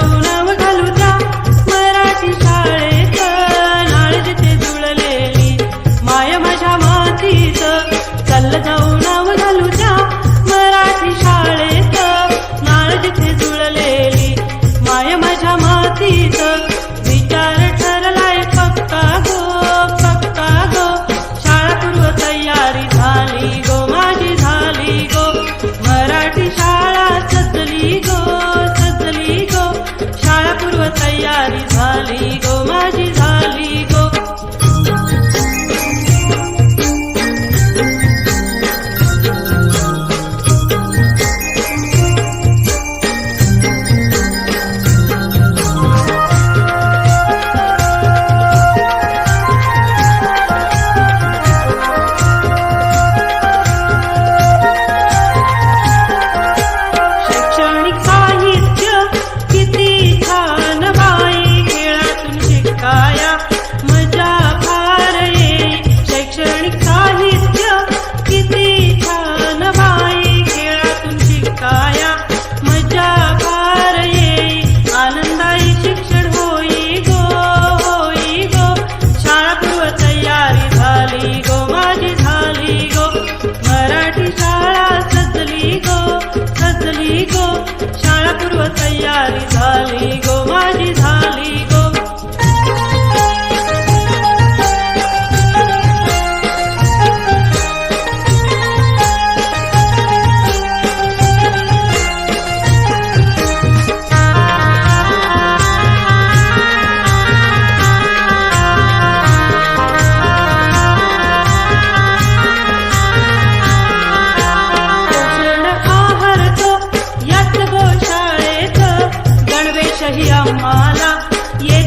no. पूर्व तयारी झाली गो माझी. शहिया माला ये